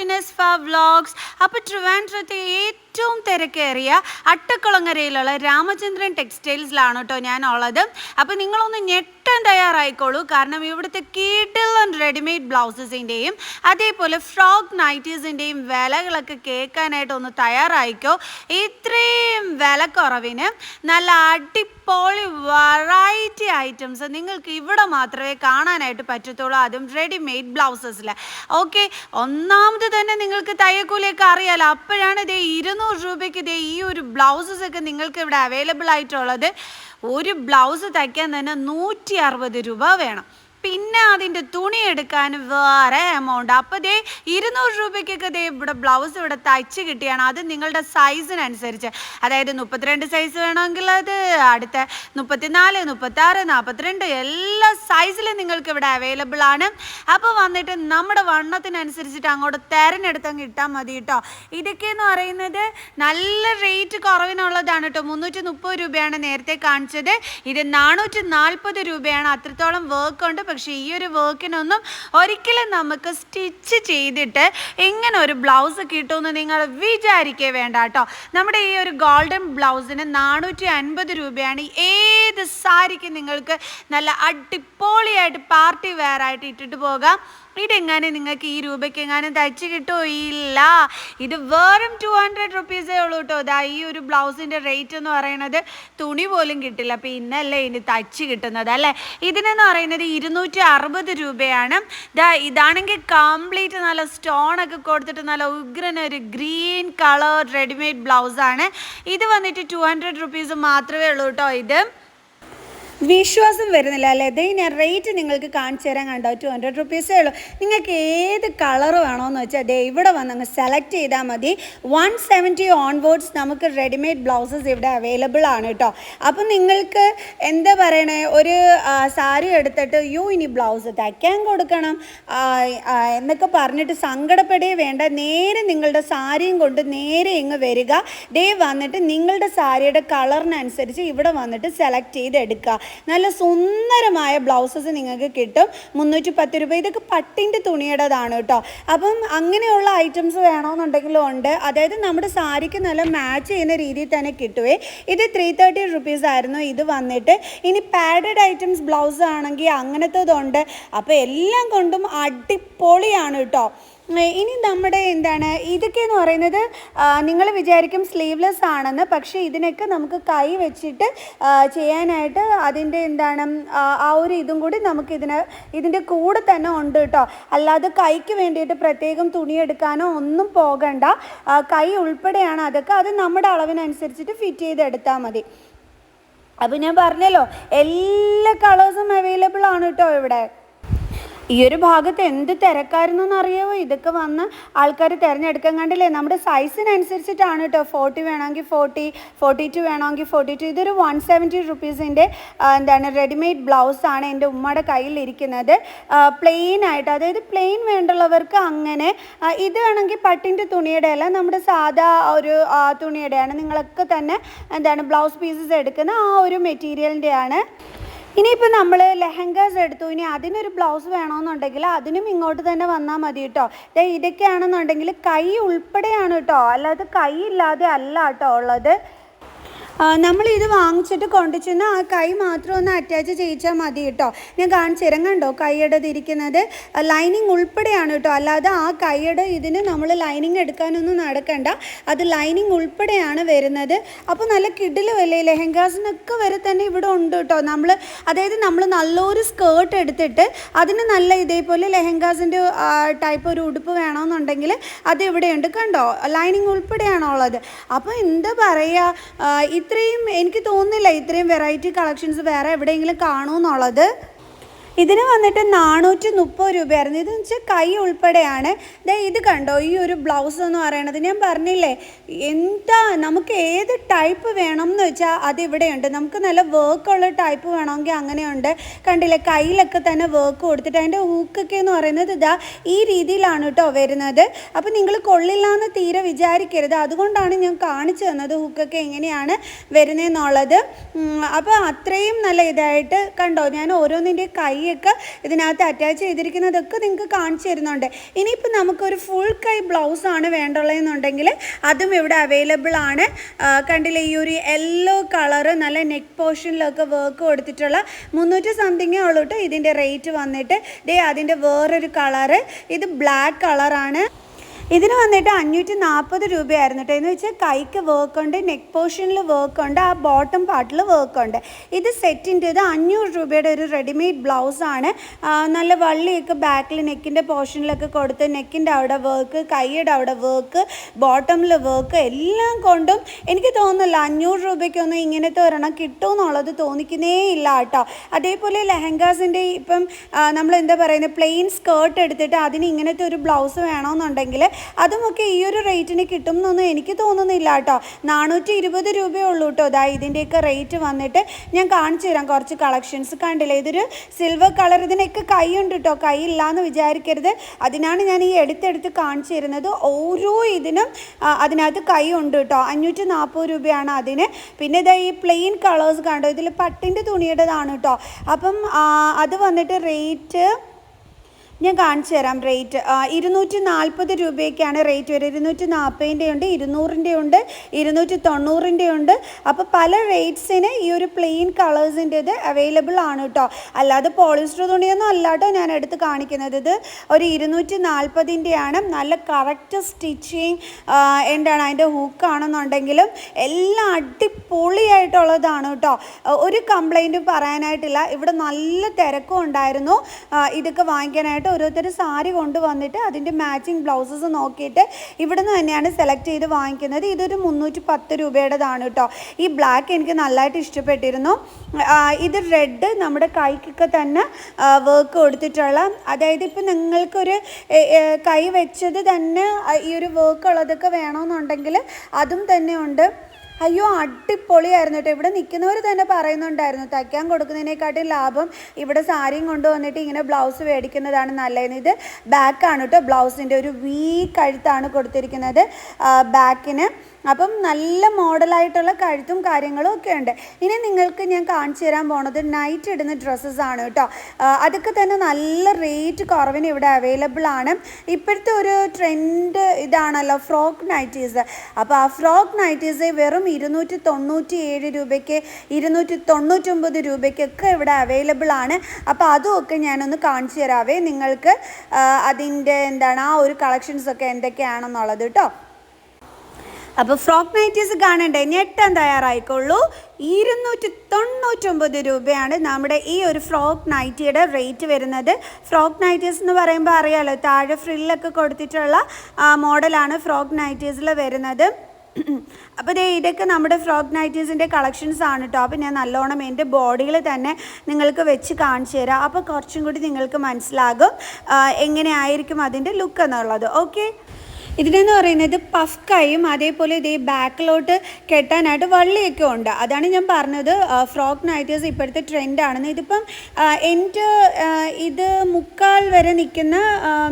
To നെസ്ഫ vlogs അപ്പോൾ ട്രിവാൻഡ്രത്തെ ഏറ്റവും തിരക്കേറിയ അട്ടക്കുളങ്ങരയിലുള്ള രാമചന്ദ്രൻ ടെക്സ്റ്റൈൽസിലാണ് കേട്ടോ ഞാൻ ഉള്ളത് അപ്പോൾ നിങ്ങളൊന്ന് ഞെട്ടാൻ തയ്യാറായിക്കോളൂ. കാരണം ഇവിടുത്തെ കീട്ടിലും റെഡിമെയ്ഡ് ബ്ലൗസസിന്റെയും അതേപോലെ ഫ്രോക്ക് നൈറ്റീസിന്റെയും വിലകളൊക്കെ കേൾക്കാനായിട്ട് ഒന്ന് തയ്യാറായിക്കോ. ഇത്രയും വിലക്കുറവിന് നല്ല അടിപൊളി വെറൈറ്റി ഐറ്റംസ് നിങ്ങൾക്ക് ഇവിടെ മാത്രമേ കാണാനായിട്ട് പറ്റത്തുള്ളൂ അതും റെഡിമെയ്ഡ് ബ്ലൗസസിൽ ഓക്കെ ഒന്നാമത് തന്നെ നിങ്ങൾക്ക് തയ്യക്കൂലിയൊക്കെ അറിയാലോ. അപ്പോഴാണ് ഇതേ ഇരുന്നൂറ് രൂപയ്ക്ക് ഇതേ ഈ ഒരു ബ്ലൗസസ് ഒക്കെ നിങ്ങൾക്ക് ഇവിടെ അവൈലബിൾ ആയിട്ടുള്ളത് ഒരു ബ്ലൗസ് തയ്ക്കാൻ തന്നെ നൂറ്റി രൂപ വേണം. പിന്നെ അതിന്റെ തുണി എടുക്കാൻ വേറെ എമൗണ്ട് അപ്പോൾ ദേ ഇരുന്നൂറ് രൂപയ്ക്കൊക്കെ ദേ ഇവിടെ ബ്ലൗസ് ഇവിടെ തയ്ച്ച് കിട്ടിയാണ്. അത് നിങ്ങളുടെ സൈസിനനുസരിച്ച് അതായത് മുപ്പത്തിരണ്ട് സൈസ് വേണമെങ്കിൽ അത് അടുത്ത മുപ്പത്തിനാല് മുപ്പത്താറ് നാൽപ്പത്തിരണ്ട് എല്ലാ സൈസിലും നിങ്ങൾക്ക് ഇവിടെ അവൈലബിൾ ആണ്. അപ്പോൾ വന്നിട്ട് നമ്മുടെ വണ്ണത്തിനനുസരിച്ചിട്ട് അങ്ങോട്ട് തിരഞ്ഞെടുത്തങ്ങ് ഇട്ടാൽ മതി കേട്ടോ ഇതൊക്കെയെന്ന് പറയുന്നത് നല്ല റേറ്റ് കുറവിനുള്ളതാണ് കേട്ടോ മുന്നൂറ്റി മുപ്പത് രൂപയാണ് നേരത്തെ കാണിച്ചത്. ഇത് നാനൂറ്റി നാൽപ്പത് രൂപയാണ് അത്രത്തോളം വർക്ക് ഉണ്ട് പക്ഷേ ഈ ഒരു വർക്കിനൊന്നും ഒരിക്കലും നമുക്ക് സ്റ്റിച്ച് ചെയ്തിട്ട് ഇങ്ങനെ ഒരു ബ്ലൗസ് കിട്ടുമെന്ന് നിങ്ങൾ വിചാരിക്കേ വേണ്ട കേട്ടോ. നമ്മുടെ ഈ ഒരു ഗോൾഡൻ ബ്ലൗസിന് നാനൂറ്റി അൻപത് രൂപയാണ് ഏത് സാരിക്ക് നിങ്ങൾക്ക് നല്ല അടിപൊളിയായിട്ട് പാർട്ടി വെയർ ആയിട്ട് ഇട്ടിട്ട് പോകാം. ഇതെങ്ങനെ നിങ്ങൾക്ക് ഈ രൂപയ്ക്ക് എങ്ങാനും തയ്ച്ച് കിട്ടോ ഇല്ല. ഇത് വെറും ടു ഹൺഡ്രഡ് റുപ്പീസേ ഉള്ളൂ കേട്ടോ അതാ ഈ ഒരു ബ്ലൗസിന്റെ റേറ്റ് എന്ന് പറയുന്നത് തുണി പോലും കിട്ടില്ല. പിന്നല്ലേ ഇനി തയ്ച്ച് കിട്ടുന്നത് അല്ലേ? ഇതിനെന്ന് പറയുന്നത് ഇരുന്നൂറ്റി അറുപത് രൂപയാണ്. ദാ ഇതാണെങ്കിൽ കംപ്ലീറ്റ് നല്ല സ്റ്റോണൊക്കെ കൊടുത്തിട്ട് നല്ല ഉഗ്രൻ ഒരു ഗ്രീൻ കളർ റെഡിമെയ്ഡ് ബ്ലൗസാണ് ഇത് വന്നിട്ട് ടു ഹൺഡ്രഡ് റുപ്പീസ് മാത്രമേ ഉള്ളൂ കേട്ടോ ഇത്. വിശ്വാസം വരുന്നില്ല അല്ലേ? ദേ ഞാൻ റേറ്റ് നിങ്ങൾക്ക് കാണിച്ചു തരാൻ കണ്ടോ? ടു ഹൺഡ്രഡ് റുപ്പീസേ ഉള്ളൂ. നിങ്ങൾക്ക് ഏത് കളർ വേണമെന്ന് വെച്ചാൽ ദേ ഇവിടെ വന്ന് അങ്ങ് സെലക്ട് ചെയ്താൽ മതി. വൺ സെവന്റി ഓൺവേർഡ്സ് നമുക്ക് റെഡിമെയ്ഡ് ബ്ലൗസസ് ഇവിടെ അവൈലബിൾ ആണ് കേട്ടോ. അപ്പം നിങ്ങൾക്ക് എന്താ പറയണേ? ഒരു സാരി എടുത്തിട്ട് യോ ഇനി ബ്ലൗസ് തയ്ക്കാൻ കൊടുക്കണം. എന്നൊക്കെ പറഞ്ഞിട്ട് സങ്കടപ്പെടേ വേണ്ട. നേരെ നിങ്ങളുടെ സാരിയും കൊണ്ട് നേരെ ഇങ്ങ് വരിക. ദേ വന്നിട്ട് നിങ്ങളുടെ സാരിയുടെ കളറിനനുസരിച്ച് ഇവിടെ വന്നിട്ട് സെലക്ട് ചെയ്ത് എടുക്കുക നല്ല സുന്ദരമായ ബ്ലൗസസ് നിങ്ങൾക്ക് കിട്ടും. മുന്നൂറ്റി പത്ത് രൂപ. ഇതൊക്കെ പട്ടിന്റെ തുണിയുടേതാണ് കേട്ടോ. അപ്പം അങ്ങനെയുള്ള ഐറ്റംസ് വേണമെന്നുണ്ടെങ്കിലും ഉണ്ട്. അതായത് നമ്മുടെ സാരിക്ക് നല്ല മാച്ച് ചെയ്യുന്ന രീതിയിൽ തന്നെ കിട്ടുവേ. ഇത് ത്രീ തേർട്ടി റുപ്പീസ് ആയിരുന്നു. ഇത് വന്നിട്ട് ഇനി പാഡഡ് ഐറ്റംസ് ബ്ലൗസ് ആണെങ്കിൽ അങ്ങനത്തേതുണ്ട്. അപ്പോൾ എല്ലാം കൊണ്ടും അടിപൊളിയാണ് കേട്ടോ. ഇനി നമ്മുടെ എന്താണ് ഇതൊക്കെ എന്ന് പറയുന്നത് നിങ്ങൾ വിചാരിക്കും സ്ലീവ്ലെസ് ആണെന്ന് പക്ഷേ ഇതിനൊക്കെ നമുക്ക് കൈ വെച്ചിട്ട് ചെയ്യാനായിട്ട് അതിന്റെ എന്താണ് ആ, ആ ഒരു ഇതും കൂടി നമുക്ക് ഇതിന് ഇതിന്റെ കൂടെ തന്നെ ഉണ്ട് കേട്ടോ. അല്ലാതെ കൈക്ക് വേണ്ടിയിട്ട് പ്രത്യേകം തുണിയെടുക്കാനോ ഒന്നും പോകണ്ട. കൈ ഉൾപ്പെടെയാണ് അതൊക്കെ. അത് നമ്മുടെ അളവിനനുസരിച്ചിട്ട് ഫിറ്റ് ചെയ്തെടുത്താൽ മതി. അപ്പോൾ ഞാൻ പറഞ്ഞല്ലോ എല്ലാ കളേഴ്സും അവൈലബിൾ ആണ് കേട്ടോ ഇവിടെ. ഈ ഒരു ഭാഗത്ത് എന്ത് തിരക്കായിരുന്നു അറിയാവോ? ഇതൊക്കെ വന്ന് ആൾക്കാർ തിരഞ്ഞെടുക്കാൻ കണ്ടില്ലേ? നമ്മുടെ സൈസിനനുസരിച്ചിട്ടാണ് കേട്ടോ ഫോർട്ടി വേണമെങ്കിൽ ഫോർട്ടി ഫോർട്ടി ടു വേണമെങ്കിൽ ഫോർട്ടി ടു. ഇതൊരു വൺ സെവന്റി റുപ്പീസിന്റെ എന്താണ് റെഡിമെയ്ഡ് ബ്ലൗസാണ് എന്റെ ഉമ്മയുടെ കയ്യിലിരിക്കുന്നത്. പ്ലെയിൻ ആയിട്ട് അതായത് പ്ലെയിൻ വേണ്ടുള്ളവർക്ക് അങ്ങനെ ഇത് വേണമെങ്കിൽ പട്ടിന്റെ തുണിയുടെ അല്ല നമ്മുടെ സാധാ ഒരു തുണിയുടെയാണ്. നിങ്ങളൊക്കെ തന്നെ എന്താണ് ബ്ലൗസ് പീസസ് എടുക്കുന്ന ആ ഒരു മെറ്റീരിയലിന്റെയാണ്. ഇനിയിപ്പോൾ നമ്മൾ ലെഹങ്കാസ് എടുത്തു. ഇനി അതിനൊരു ബ്ലൗസ് വേണമെന്നുണ്ടെങ്കിൽ അതിനും ഇങ്ങോട്ട് തന്നെ വന്നാൽ മതി കേട്ടോ ഇതൊക്കെയാണെന്നുണ്ടെങ്കിൽ കൈ ഉൾപ്പെടെയാണ് കേട്ടോ അല്ലാതെ കൈ ഇല്ലാതെ അല്ല കേട്ടോ ഉള്ളത്. നമ്മൾ ഇത് വാങ്ങിച്ചിട്ട് കൊണ്ടുചെന്ന് ആ കൈ മാത്രം ഒന്ന് അറ്റാച്ച് ചെയ്യിച്ചാൽ മതി കേട്ടോ ഞാൻ കാണിച്ചു തരാം കണ്ടോ ലൈനിങ് ഉൾപ്പെടെയാണ് കേട്ടോ അല്ലാതെ ആ കൈയുടെ ഇതിന് നമ്മൾ ലൈനിങ് എടുക്കാനൊന്നും നടക്കണ്ട. അത് ലൈനിങ് ഉൾപ്പെടെയാണ് വരുന്നത്. അപ്പോൾ നല്ല കിഡിലും വില ലെഹങ്കാസിനൊക്കെ വരെ തന്നെ ഇവിടെ ഉണ്ട് കേട്ടോ നമ്മൾ അതായത് നമ്മൾ നല്ലൊരു സ്കേർട്ട് എടുത്തിട്ട് അതിന് നല്ല ഇതേപോലെ ലെഹങ്കാസിന്റെ ടൈപ്പ് ഒരു ഉടുപ്പ് വേണമെന്നുണ്ടെങ്കിൽ അത് ഇവിടെയുണ്ട് കണ്ടോ? ലൈനിങ് ഉൾപ്പെടെയാണോ ഉള്ളത് അപ്പോൾ എന്താ പറയുക ഇത്രയും എനിക്ക് തോന്നുന്നില്ല ഇത്രയും വെറൈറ്റി കളക്ഷൻസ് വേറെ എവിടെയെങ്കിലും കാണുമെന്നുള്ളത്. ഇതിന് വന്നിട്ട് നാനൂറ്റി മുപ്പത് രൂപയായിരുന്നു. ഇതെന്ന് വെച്ചാൽ കൈ ഉൾപ്പെടെയാണ്. ഇത് കണ്ടോ? ഈ ഒരു ബ്ലൗസ് എന്ന് പറയണത് ഞാൻ പറഞ്ഞില്ലേ? എന്താ? നമുക്ക് ഏത് ടൈപ്പ് വേണം എന്ന് വെച്ചാൽ അത് ഇവിടെയുണ്ട് നമുക്ക് നല്ല വർക്കുള്ള ടൈപ്പ് വേണമെങ്കിൽ അങ്ങനെയുണ്ട്. കണ്ടില്ലേ? കയ്യിലൊക്കെ തന്നെ വർക്ക് കൊടുത്തിട്ട് അതിന്റെ ഹൂക്കൊക്കെ എന്ന് പറയുന്നത് ഇതാ ഈ രീതിയിലാണ് കേട്ടോ വരുന്നത്. അപ്പോൾ നിങ്ങൾ കൊള്ളില്ല എന്ന് തീരെ വിചാരിക്കരുത്. അതുകൊണ്ടാണ് ഞാൻ കാണിച്ചു തന്നത് ഹൂക്കൊക്കെ എങ്ങനെയാണ് വരുന്നതെന്നുള്ളത് അപ്പോൾ അത്രയും നല്ല ഇതായിട്ട് കണ്ടോ? ഞാൻ ഓരോന്നിന്റെ കൈ കൈയൊക്കെ ഇതിനകത്ത് അറ്റാച്ച് ചെയ്തിരിക്കുന്നതൊക്കെ നിങ്ങൾക്ക് കാണിച്ചു തരുന്നുണ്ട്. ഇനിയിപ്പോൾ നമുക്കൊരു ഫുൾ കൈ ബ്ലൗസാണ് വേണ്ടുള്ളതെന്നുണ്ടെങ്കിൽ അതും ഇവിടെ അവൈലബിൾ ആണ്. കണ്ടില്ലേ ഈ ഒരു യെല്ലോ കളറ് നല്ല നെക്ക് പോർഷനിലൊക്കെ വർക്ക് കൊടുത്തിട്ടുള്ള മുന്നൂറ്റി സംതിങ്ങേ ഉള്ളൂ കേട്ടോ ഇതിന്റെ റേറ്റ് വന്നിട്ട്. ദേ അതിന്റെ വേറൊരു കളറ് ഇത് ബ്ലാക്ക് കളറാണ് ഇതിന് വന്നിട്ട് അഞ്ഞൂറ്റി നാൽപ്പത് രൂപയായിരുന്നു കേട്ടോ എന്ന് വെച്ചാൽ കൈക്ക് വർക്ക് ഉണ്ട് നെക്ക് പോർഷനിൽ വർക്ക് ഉണ്ട് ആ ബോട്ടം പാർട്ടിൽ വർക്ക് ഉണ്ട്. ഇത് സെറ്റിന്റെ ഇത് അഞ്ഞൂറ് രൂപയുടെ ഒരു റെഡിമെയ്ഡ് ബ്ലൗസാണ് നല്ല വള്ളിയൊക്കെ ബാക്കിൽ നെക്കിന്റെ പോർഷനിലൊക്കെ കൊടുത്ത് നെക്കിന്റെ അവിടെ വർക്ക് കൈയുടെ അവിടെ വർക്ക് ബോട്ടമിൽ വർക്ക് എല്ലാം കൊണ്ടും എനിക്ക് തോന്നുന്നില്ല അഞ്ഞൂറ് രൂപയ്ക്കൊന്നും ഇങ്ങനത്തെ ഒരെണ്ണം കിട്ടുമെന്നുള്ളത് തോന്നിക്കുന്നേ ഇല്ല കേട്ടോ അതേപോലെ ലെഹങ്കാസിന്റെ ഇപ്പം നമ്മൾ എന്താ പറയുന്നത് പ്ലെയിൻ സ്കേർട്ട് എടുത്തിട്ട് അതിന് ഇങ്ങനത്തെ ഒരു ബ്ലൗസ് വേണമെന്നുണ്ടെങ്കിൽ അതുമൊക്കെ ഈ ഒരു റേറ്റിന് കിട്ടും എന്നൊന്നും എനിക്ക് തോന്നുന്നില്ല കേട്ടോ. നാനൂറ്റി ഇരുപത് രൂപയേ ഉള്ളൂ കേട്ടോ. ഇതാ ഇതിന്റെയൊക്കെ റേറ്റ് വന്നിട്ട് ഞാൻ കാണിച്ചു തരാം. കുറച്ച് കളക്ഷൻസ് കണ്ടില്ലേ? ഇതൊരു സിൽവർ കളർ. ഇതിനൊക്കെ കൈയുണ്ട് കേട്ടോ. കൈ ഇല്ലാന്ന് വിചാരിക്കരുത്. അതിനാണ് ഞാൻ ഈ എടുത്തെടുത്ത് കാണിച്ചു തരുന്നത്. ഓരോ ഇതിനും അതിനകത്ത് കൈ ഉണ്ട് കേട്ടോ. അഞ്ഞൂറ്റി നാൽപ്പത് രൂപയാണ് അതിന്. പിന്നെ ഇതാ ഈ പ്ലെയിൻ കളേഴ്സ് കണ്ടോ? ഇതിൽ പട്ടിന്റെ തുണിയുടേതാണ് കേട്ടോ. അപ്പം അത് വന്നിട്ട് റേറ്റ് ഞാൻ കാണിച്ചു തരാം റേറ്റ് ഇരുന്നൂറ്റി നാൽപ്പത് രൂപയ്ക്കാണ് റേറ്റ് വരിക ഇരുന്നൂറ്റി നാൽപ്പതിന്റെ ഉണ്ട് ഇരുന്നൂറിന്റെ ഉണ്ട് ഇരുന്നൂറ്റി തൊണ്ണൂറിന്റെ ഉണ്ട്. അപ്പോൾ പല റേറ്റ്സിന് ഈ ഒരു പ്ലെയിൻ കളേഴ്സിന്റെത് അവൈലബിൾ ആണ് കേട്ടോ അല്ലാതെ പോളിസ്റ്റർ തുണിയൊന്നും അല്ല കേട്ടോ ഞാൻ എടുത്ത് കാണിക്കുന്നത്. ഇത് ഒരു ഇരുന്നൂറ്റി നാൽപ്പതിന്റെയാണ് നല്ല കറക്റ്റ് സ്റ്റിച്ചിങ് എന്താണ് അതിന്റെ ഹൂക്കാണെന്നുണ്ടെങ്കിലും എല്ലാം അടിപൊളിയായിട്ടുള്ളതാണ് കേട്ടോ ഒരു കംപ്ലൈന്റും പറയാനായിട്ടില്ല. ഇവിടെ നല്ല തിരക്കും ഉണ്ടായിരുന്നു. ഇതൊക്കെ വാങ്ങിക്കാനായിട്ട് ഓരോരുത്തർ സാരി കൊണ്ടുവന്നിട്ട് അതിന്റെ മാച്ചിങ് ബ്ലൗസസ് നോക്കിയിട്ട് ഇവിടെ നിന്ന് തന്നെയാണ് സെലക്ട് ചെയ്ത് വാങ്ങിക്കുന്നത്. ഇതൊരു മുന്നൂറ്റി പത്ത് രൂപയുടേതാണ് കേട്ടോ. ഈ ബ്ലാക്ക് എനിക്ക് നല്ലതായിട്ട് ഇഷ്ടപ്പെട്ടിരുന്നു. ഇത് റെഡ് നമ്മുടെ കൈക്കൊക്കെ തന്നെ വർക്ക് കൊടുത്തിട്ടുള്ള അതായത് ഇപ്പം നിങ്ങൾക്കൊരു കൈ വെച്ചത് തന്നെ ഈ ഒരു വർക്ക് ഉള്ളതൊക്കെ വേണമെന്നുണ്ടെങ്കിൽ അതും തന്നെ ഉണ്ട്. അയ്യോ അടിപൊളിയായിരുന്നു കേട്ടോ ഇവിടെ നിൽക്കുന്നവർ തന്നെ പറയുന്നുണ്ടായിരുന്നു തയ്ക്കാൻ കൊടുക്കുന്നതിനെക്കാട്ടും ലാഭം ഇവിടെ സാരിയും കൊണ്ടുവന്നിട്ട് ഇങ്ങനെ ബ്ലൗസ് മേടിക്കുന്നതാണ് നല്ലതെന്ന്. ഇത് ബാക്കാണ് കേട്ടോ ബ്ലൗസിന്റെ ഒരു വീ കഴുത്താണ് കൊടുത്തിരിക്കുന്നത്. ബാക്കിന് അപ്പം നല്ല മോഡലായിട്ടുള്ള കഴുത്തും കാര്യങ്ങളും ഒക്കെ ഉണ്ട്. ഇനി നിങ്ങൾക്ക് ഞാൻ കാണിച്ചു തരാൻ പോണത് നൈറ്റ് ഇടുന്ന ഡ്രസ്സസ് ആണ് കേട്ടോ. അതൊക്കെ തന്നെ നല്ല റേറ്റ് കുറവിന് ഇവിടെ അവൈലബിൾ ആണ്. ഇപ്പോഴത്തെ ഒരു ട്രെൻഡ് ഇതാണല്ലോ ഫ്രോക്ക് നൈറ്റീസ് അപ്പോൾ ആ ഫ്രോക്ക് നൈറ്റീസ് വെറും ഇരുന്നൂറ്റി തൊണ്ണൂറ്റി ഏഴ് രൂപയ്ക്ക് ഇരുന്നൂറ്റി തൊണ്ണൂറ്റൊമ്പത് രൂപയ്ക്കൊക്കെ ഇവിടെ അവൈലബിൾ ആണ്. അപ്പോൾ അതും ഒക്കെ ഞാനൊന്ന് കാണിച്ചു തരാവേ. നിങ്ങൾക്ക് അതിന്റെ എന്താണ് ആ ഒരു കളക്ഷൻസ് ഒക്കെ എന്തൊക്കെയാണെന്നുള്ളത് കേട്ടോ. അപ്പോൾ ഫ്രോക്ക് നൈറ്റീസ് കാണണ്ടേ? ഞെട്ടാൻ തയ്യാറായിക്കോളൂ ഇരുന്നൂറ്റി തൊണ്ണൂറ്റൊമ്പത് രൂപയാണ് നമ്മുടെ ഈ ഒരു ഫ്രോക്ക് നൈറ്റിയുടെ റേറ്റ് വരുന്നത്. ഫ്രോക്ക് നൈറ്റീസ് എന്ന് പറയുമ്പോൾ അറിയാലോ താഴെ ഫ്രില്ലൊക്കെ കൊടുത്തിട്ടുള്ള മോഡലാണ് ഫ്രോക്ക് നൈറ്റീസിൽ വരുന്നത്. അപ്പോൾ ദേ ഇതൊക്കെ നമ്മുടെ ഫ്രോക്ക് നൈറ്റീസിന്റെ കളക്ഷൻസ് ആണ് കേട്ടോ അപ്പോൾ ഞാൻ നല്ലോണം എന്റെ ബോഡിയിൽ തന്നെ നിങ്ങൾക്ക് വെച്ച് കാണിച്ചു തരാം. അപ്പോൾ കുറച്ചും കൂടി നിങ്ങൾക്ക് മനസ്സിലാകും എങ്ങനെയായിരിക്കും അതിന്റെ ലുക്ക് എന്നുള്ളത്. ഓക്കെ ഇതിനെന്ന് പറയുന്നത് പഫ് കൈയും അതേപോലെ ഇതേ ബാക്കിലോട്ട് കെട്ടാനായിട്ട് വള്ളിയൊക്കെ ഉണ്ട്. അതാണ് ഞാൻ പറഞ്ഞത്. ഫ്രോക്ക് നൈറ്റേഴ്സ് ഇപ്പോഴത്തെ ട്രെൻഡാണെന്ന്. ഇതിപ്പം എന്റെ ഇത് മുക്കാൽ വരെ നിൽക്കുന്ന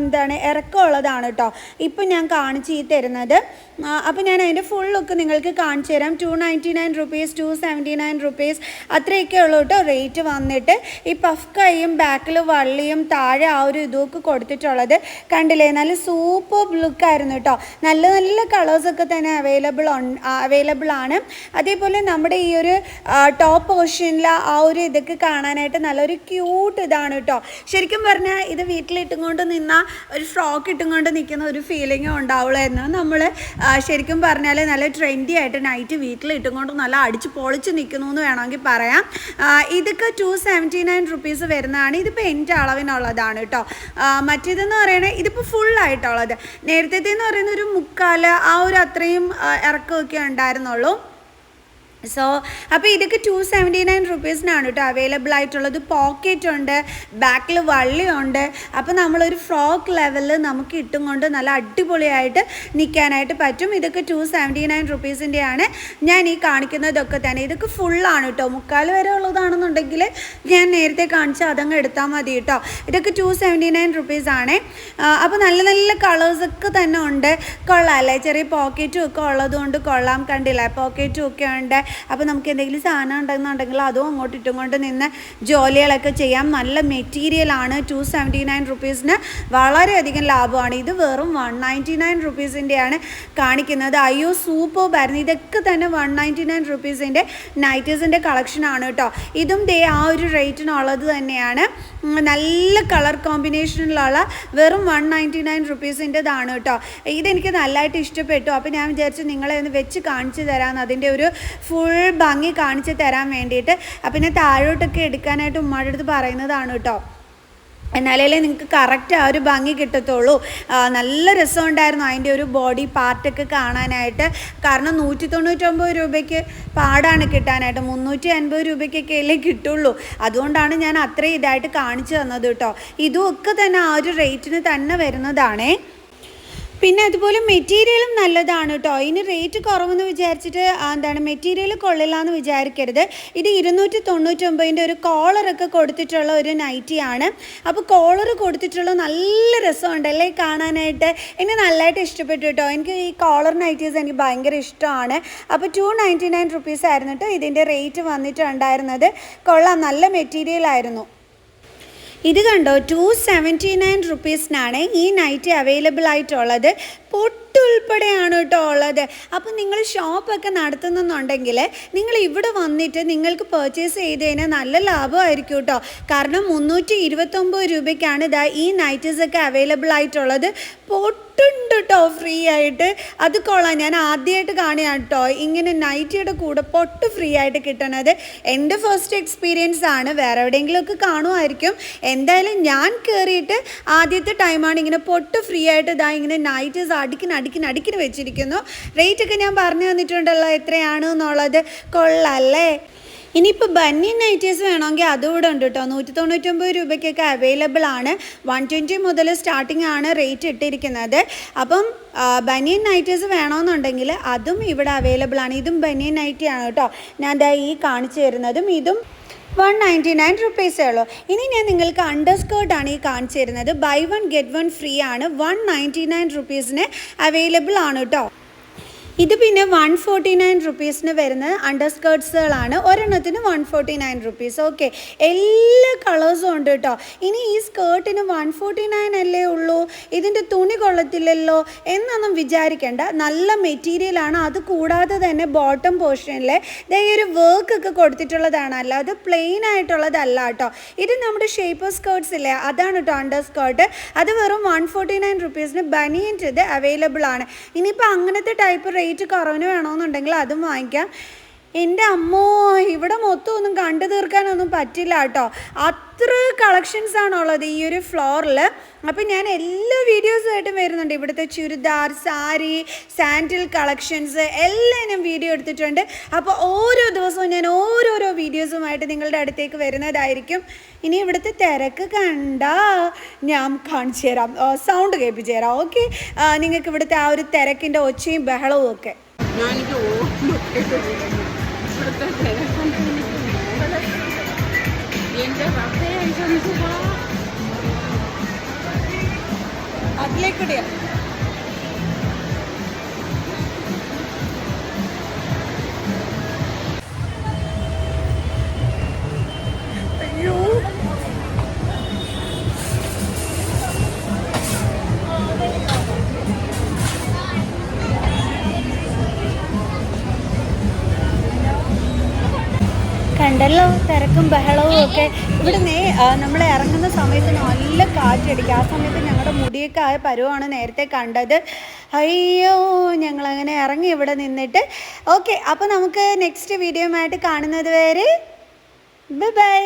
എന്താണ് ഇറക്കമുള്ളതാണ് കേട്ടോ ഇപ്പം ഞാൻ കാണിച്ച് ഈ തരുന്നത്. അപ്പോൾ ഞാൻ അതിന്റെ ഫുൾ ലുക്ക് നിങ്ങൾക്ക് കാണിച്ചു തരാം. Two ninety nine rupees two seventy nine rupees അത്രയൊക്കെ ഉള്ളൂ കേട്ടോ റേറ്റ് വന്നിട്ട്. ഈ പഫ് കൈയും ബാക്കിൽ വള്ളിയും താഴെ ആ ഒരു ഇതൊക്കെ കൊടുത്തിട്ടുള്ളത് കണ്ടില്ലേ? നല്ല സൂപ്പർ ലുക്കായിരുന്നു കേട്ടോ. നല്ല നല്ല കളേഴ്സൊക്കെ തന്നെ അവൈലബിൾ അവൈലബിൾ ആണ്. അതേപോലെ നമ്മുടെ ഈ ഒരു ടോപ്പ് പോർഷനിൽ ആ ഒരു ഇതൊക്കെ കാണാനായിട്ട് നല്ലൊരു ക്യൂട്ട് ഇതാണ് കേട്ടോ. ശരിക്കും പറഞ്ഞാൽ ഇത് വീട്ടിലിട്ടും കൊണ്ട് നിന്ന ഒരു ഫ്രോക്ക് ഇട്ടും കൊണ്ട് നിൽക്കുന്ന ഒരു ഫീലിംഗും ഉണ്ടാവുള്ളായിരുന്നു നമ്മൾ ശരിക്കും പറഞ്ഞാൽ നല്ല ട്രെൻഡി ആയിട്ട് നൈറ്റ് വീട്ടിലിട്ടും കൊണ്ട് നല്ല അടിച്ച് പൊളിച്ച് നിൽക്കുന്നു എന്ന് വേണമെങ്കിൽ പറയാം. ഇതൊക്കെ ടു സെവന്റി നയൻ റുപ്പീസ് വരുന്നതാണ്. ഇതിപ്പോൾ എന്റെ അളവിനുള്ളതാണ് കേട്ടോ. മറ്റേതെന്ന് പറയണേ ഇതിപ്പോൾ ഫുള്ളായിട്ടുള്ളത് നേരത്തെ എന്ന് പറയുന്ന ഒരു മുക്കാൽ ആ ഒരു അത്രയും ഇറക്കമൊക്കെ ഉണ്ടായിരുന്നുള്ളൂ. സോ അപ്പോൾ ഇതൊക്കെ ടു സെവന്റി നയൻ റുപ്പീസിനാണ് കേട്ടോ അവൈലബിൾ ആയിട്ടുള്ളത്. പോക്കറ്റ് ഉണ്ട് ബാക്കിൽ വള്ളിയുണ്ട് അപ്പോൾ നമ്മളൊരു ഫ്രോക്ക് ലെവലിൽ നമുക്ക് ഇട്ടും കൊണ്ട് നല്ല അടിപൊളിയായിട്ട് നിൽക്കാനായിട്ട് പറ്റും. ഇതൊക്കെ ടു സെവന്റി നയൻ റുപ്പീസിന്റെയാണ് ഞാൻ ഈ കാണിക്കുന്നതൊക്കെ തന്നെ. ഇതൊക്കെ ഫുള്ളാണ് കേട്ടോ മുക്കാൽ വരെ ഉള്ളതാണെന്നുണ്ടെങ്കിൽ ഞാൻ നേരത്തെ കാണിച്ച അതങ്ങ് എടുത്താൽ മതി കേട്ടോ ഇതൊക്കെ ടു സെവന്റി നയൻ റുപ്പീസാണേ അപ്പോൾ നല്ല നല്ല കളേഴ്സൊക്കെ തന്നെ ഉണ്ട്. കൊള്ളാം അല്ലേ? ചെറിയ പോക്കറ്റും ഒക്കെ ഉള്ളതുകൊണ്ട് കൊള്ളാം. കണ്ടില്ല? പോക്കറ്റും ഒക്കെ ഉണ്ട്. അപ്പോൾ നമുക്ക് എന്തെങ്കിലും സാധനം ഉണ്ടെന്നുണ്ടെങ്കിൽ അതും അങ്ങോട്ട് ഇട്ടും കൊണ്ട് നിന്ന് ജോലികളൊക്കെ ചെയ്യാം. നല്ല മെറ്റീരിയലാണ് ടു സെവന്റി നയൻ റുപ്പീസിന് വളരെയധികം ലാഭമാണ്. ഇത് വെറും വൺ നയന്റി നയൻ റുപ്പീസിന്റെയാണ് കാണിക്കുന്നത്. അയ്യോ സൂപ്പർബായിരുന്നു ഇതൊക്കെ തന്നെ വൺ നയന്റി നയൻ റുപ്പീസിന്റെ നൈറ്റീസിന്റെ കളക്ഷനാണ് കേട്ടോ. ഇതും ദേ ആ ഒരു റേറ്റിനുള്ളത് തന്നെയാണ്. നല്ല കളർ കോമ്പിനേഷനിലുള്ള വെറും വൺ നയന്റി നയൻ റുപ്പീസിന്റെതാണ് കേട്ടോ. ഇതെനിക്ക് നല്ലതായിട്ട് ഇഷ്ടപ്പെട്ടു. അപ്പോൾ ഞാൻ വിചാരിച്ചു നിങ്ങളെ ഒന്ന് വെച്ച് കാണിച്ചു തരാമെന്ന് അതിന്റെ ഒരു ഫുൾ ഭംഗി കാണിച്ച് തരാൻ വേണ്ടിയിട്ട്. ഞാൻ താഴോട്ടൊക്കെ എടുക്കാനായിട്ട് ഉമ്മയുടെ അടുത്ത് പറയുന്നതാണ് കേട്ടോ. എന്നാലേ നിങ്ങൾക്ക് കറക്റ്റ് ആ ഒരു ഭംഗി കിട്ടത്തുള്ളൂ. നല്ല രസം ഉണ്ടായിരുന്നു അതിന്റെ ഒരു ബോഡി പാർട്ടൊക്കെ കാണാനായിട്ട്. കാരണം നൂറ്റി തൊണ്ണൂറ്റൊമ്പത് രൂപയ്ക്ക് പാടാണ് കിട്ടാനായിട്ട്. മുന്നൂറ്റി അൻപത് രൂപയ്ക്കൊക്കെ അല്ലേ കിട്ടുള്ളൂ. അതുകൊണ്ടാണ് ഞാൻ അത്രയും ഇതായിട്ട് കാണിച്ചു തന്നത് കേട്ടോ. ഇതും ഒക്കെ തന്നെ ആ ഒരു റേറ്റിന് തന്നെ വരുന്നതാണേ. പിന്നെ അതുപോലെ മെറ്റീരിയലും നല്ലതാണ് കേട്ടോ. ഇതിന് റേറ്റ് കുറവെന്ന് വിചാരിച്ചിട്ട് എന്താണ് മെറ്റീരിയൽ കൊള്ളില്ലാന്ന് വിചാരിക്കരുത്. ഇത് ഇരുന്നൂറ്റി തൊണ്ണൂറ്റൊമ്പതിന്റെ ഒരു കോളറൊക്കെ കൊടുത്തിട്ടുള്ള ഒരു നൈറ്റിയാണ്. അപ്പോൾ കോളർ കൊടുത്തിട്ടുള്ള നല്ല രസമുണ്ടല്ലേ കാണാനായിട്ട്? എനിക്ക് നല്ലതായിട്ട് ഇഷ്ടപ്പെട്ടു കേട്ടോ. എനിക്ക് ഈ കോളർ നൈറ്റീസ് എനിക്ക് ഭയങ്കര ഇഷ്ടമാണ്. അപ്പോൾ ടു നയന്റി നയൻ റുപ്പീസ് ആയിരുന്നു കേട്ടോ ഇതിന്റെ റേറ്റ് വന്നിട്ടുണ്ടായിരുന്നത്. കൊള്ളാം നല്ല മെറ്റീരിയൽ ആയിരുന്നു ഇത് കണ്ടോ? ടു സെവന്റി നയൻ റുപ്പീസിനാണ് ഈ നൈറ്റ് അവൈലബിൾ ആയിട്ടുള്ളത്. പൊട്ടുൾപ്പെടെയാണ് കേട്ടോ ഉള്ളത്. അപ്പം നിങ്ങൾ ഷോപ്പൊക്കെ നടത്തുന്നുണ്ടെങ്കിൽ നിങ്ങൾ ഇവിടെ വന്നിട്ട് നിങ്ങൾക്ക് പർച്ചേസ് ചെയ്ത് കഴിഞ്ഞാൽ നല്ല ലാഭമായിരിക്കും കേട്ടോ. കാരണം മുന്നൂറ്റി ഇരുപത്തൊമ്പത് രൂപയ്ക്കാണ് ഇതാ ഈ നൈറ്റീസ് ഒക്കെ അവൈലബിൾ ആയിട്ടുള്ളത്. പൊട്ടുണ്ട് കേട്ടോ ഫ്രീ ആയിട്ട്. അത് കൊള്ളാം. ഞാൻ ആദ്യമായിട്ട് കാണുകയാണ് കേട്ടോ. ഇങ്ങനെ നൈറ്റിയുടെ കൂടെ പൊട്ട് ഫ്രീ ആയിട്ട് കിട്ടണത്. എന്റെ ഫസ്റ്റ് എക്സ്പീരിയൻസ് ആണ്. വേറെ എവിടെയെങ്കിലുമൊക്കെ കാണുമായിരിക്കും. എന്തായാലും ഞാൻ കയറിയിട്ട് ആദ്യത്തെ ടൈമാണ് ഇങ്ങനെ പൊട്ട് ഫ്രീ ആയിട്ട് ഇതാ ഇങ്ങനെ നൈറ്റീസ് അടിക്കിന് അടിക്കിന് അടിക്കിന് വെച്ചിരിക്കുന്നു. റേറ്റ് ഒക്കെ ഞാൻ പറഞ്ഞു തന്നിട്ടുണ്ടല്ലോ എത്രയാണ് എന്നുള്ളത് കൊള്ളാല്ലേ? ഇനിയിപ്പോൾ ബന്നി നൈറ്റീസ് വേണമെങ്കിൽ അതുകൂടെ ഉണ്ട് കേട്ടോ. നൂറ്റി തൊണ്ണൂറ്റൊമ്പത് രൂപയ്ക്കൊക്കെ അവൈലബിൾ ആണ്. വൺ ട്വന്റി മുതൽ സ്റ്റാർട്ടിംഗ് ആണ് റേറ്റ് ഇട്ടിരിക്കുന്നത്. അപ്പം ബനിയൻ നൈറ്റീസ് വേണമെന്നുണ്ടെങ്കിൽ അതും ഇവിടെ അവൈലബിൾ ആണ്. ഇതും ബനിയൻ നൈറ്റി ആണ് കേട്ടോ. ഞാൻ ദാ ഈ കാണിച്ചു തരുന്നതും ഇതും വൺ നയന്റി നയൻ റുപ്പീസേ ഉള്ളൂ. ഇനി ഞാൻ നിങ്ങൾക്ക് അണ്ടർ ആണ് ഈ കാണിച്ചു തരുന്നത്. Buy one get one free ആണ്. വൺ നയന്റി നയൻ റുപ്പീസിന് അവൈലബിൾ ആണ് കേട്ടോ ഇത് പിന്നെ വൺ ഫോർട്ടി നയൻ റുപ്പീസിന് വരുന്ന അണ്ടർ സ്കേർട്സുകളാണ് ഒരെണ്ണത്തിന് one forty nine rupees okay എല്ലാ കളേഴ്സും ഉണ്ട് കേട്ടോ ഇനി ഈ സ്കേർട്ടിന് വൺ ഫോർട്ടി നയൻ അല്ലേ ഉള്ളൂ? ഇതിന്റെ തുണി കൊള്ളത്തില്ലല്ലോ എന്നൊന്നും വിചാരിക്കേണ്ട. നല്ല മെറ്റീരിയലാണ് അത് കൂടാതെ തന്നെ ബോട്ടം പോർഷനിൽ ഈ ഒരു വർക്ക് ഒക്കെ കൊടുത്തിട്ടുള്ളതാണ്. അല്ലാതെ പ്ലെയിൻ ആയിട്ടുള്ളതല്ല കേട്ടോ ഇത് നമ്മുടെ ഷേപ്പർ സ്കേർട്സ് ഇല്ലേ? അതാണ് കേട്ടോ അണ്ടർ സ്കേർട്ട് അത് വെറും വൺ ഫോർട്ടി നയൻ റുപ്പീസിന് ബനിയന്റെ അവൈലബിൾ ആണ്. ഇനിയിപ്പോൾ അങ്ങനത്തെ ടൈപ്പ് കുറവിന് വേണമെന്നുണ്ടെങ്കിൽ അതും വാങ്ങിക്കാം. എന്റെ അമ്മോ ഇവിടെ മൊത്തം ഒന്നും കണ്ടു തീർക്കാനൊന്നും പറ്റില്ല കേട്ടോ. അത്ര കളക്ഷൻസ് ആണുള്ളത് ഈ ഒരു ഫ്ലോറിൽ അപ്പം ഞാൻ എല്ലാ വീഡിയോസുമായിട്ടും വരുന്നുണ്ട്. ഇവിടുത്തെ ചുരിദാർ സാരി സാൻഡിൽ കളക്ഷൻസ് എല്ലാം ഞാൻ വീഡിയോ എടുത്തിട്ടുണ്ട്. അപ്പോൾ ഓരോ ദിവസവും ഞാൻ ഓരോരോ വീഡിയോസുമായിട്ട് നിങ്ങളുടെ അടുത്തേക്ക് വരുന്നതായിരിക്കും. ഇനി ഇവിടുത്തെ തിരക്ക് കണ്ട ഞാൻ കാണിച്ചു തരാം. സൗണ്ട് കേൾപ്പിച്ചു തരാം ഓക്കെ നിങ്ങൾക്ക് ഇവിടുത്തെ ആ ഒരു തിരക്കിന്റെ ഒച്ചയും ബഹളവും ഒക്കെ. 진짜 대단한 분이시네요. 옛날 마페에 있었는데 봐. 아들레 그래요. കണ്ടല്ലോ തിരക്കും ബഹളവും ഒക്കെ ഇവിടുന്ന് നമ്മൾ ഇറങ്ങുന്ന സമയത്ത് നല്ല കാറ്റടിക്കുക ആ സമയത്ത് ഞങ്ങളുടെ മുടിയൊക്കെ ആയ പരുവാണ് നേരത്തെ കണ്ടത്. അയ്യോ ഞങ്ങളങ്ങനെ ഇറങ്ങി ഇവിടെ നിന്നിട്ട്. ഓക്കെ അപ്പോൾ നമുക്ക് നെക്സ്റ്റ് വീഡിയോ ആയിട്ട് കാണുന്നത് വരെ ബൈ